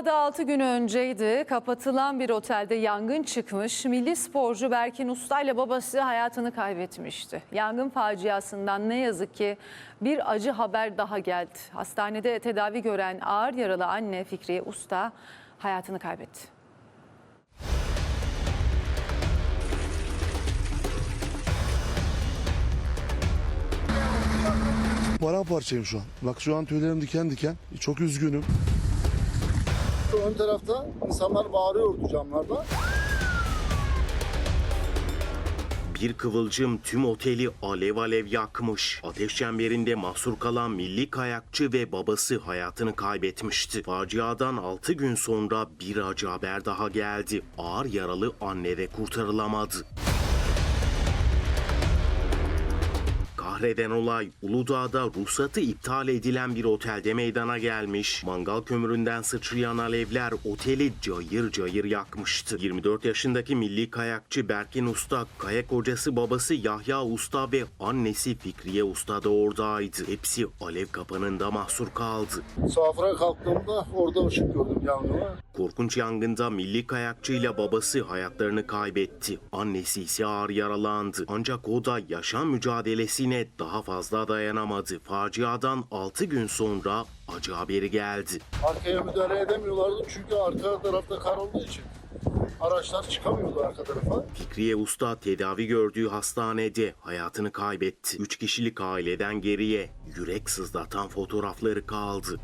Uludağ'da 6 gün önceydi. Kapatılan bir otelde yangın çıkmış. Milli sporcu Berkin Usta ile babası hayatını kaybetmişti. Yangın faciasından ne yazık ki bir acı haber daha geldi. Hastanede tedavi gören ağır yaralı anne Fikriye Usta hayatını kaybetti. Paramparçayım şu an. Bak şu an tüylerim diken diken. Çok üzgünüm. Ön tarafta insanlar bağırıyordu camlarda. Bir kıvılcım tüm oteli alev alev yakmış. Ateş çemberinde mahsur kalan milli kayakçı ve babası hayatını kaybetmişti. Faciadan 6 gün sonra bir acı haber daha geldi. Ağır yaralı anne de kurtarılamadı. Kahreden olay Uludağ'da ruhsatı iptal edilen bir otelde meydana gelmiş. Mangal kömüründen sıçrayan alevler oteli cayır cayır yakmıştı. 24 yaşındaki milli kayakçı Berkin Usta, kayak hocası babası Yahya Usta ve annesi Fikriye Usta da oradaydı. Hepsi alev kapanında mahsur kaldı. Safra kalktığımda orada ışık gördüm yangına. Korkunç yangında milli kayakçıyla babası hayatlarını kaybetti. Annesi ise ağır yaralandı. Ancak o da yaşam mücadelesine daha fazla dayanamadı. Faciadan 6 gün sonra acı haberi geldi. Arkaya müdahale edemiyorlardı çünkü arka tarafta kar olduğu için. Araçlar çıkamıyordu arka tarafa. Fikriye Usta tedavi gördüğü hastanede hayatını kaybetti. 3 kişilik aileden geriye yürek sızlatan fotoğrafları kaldı.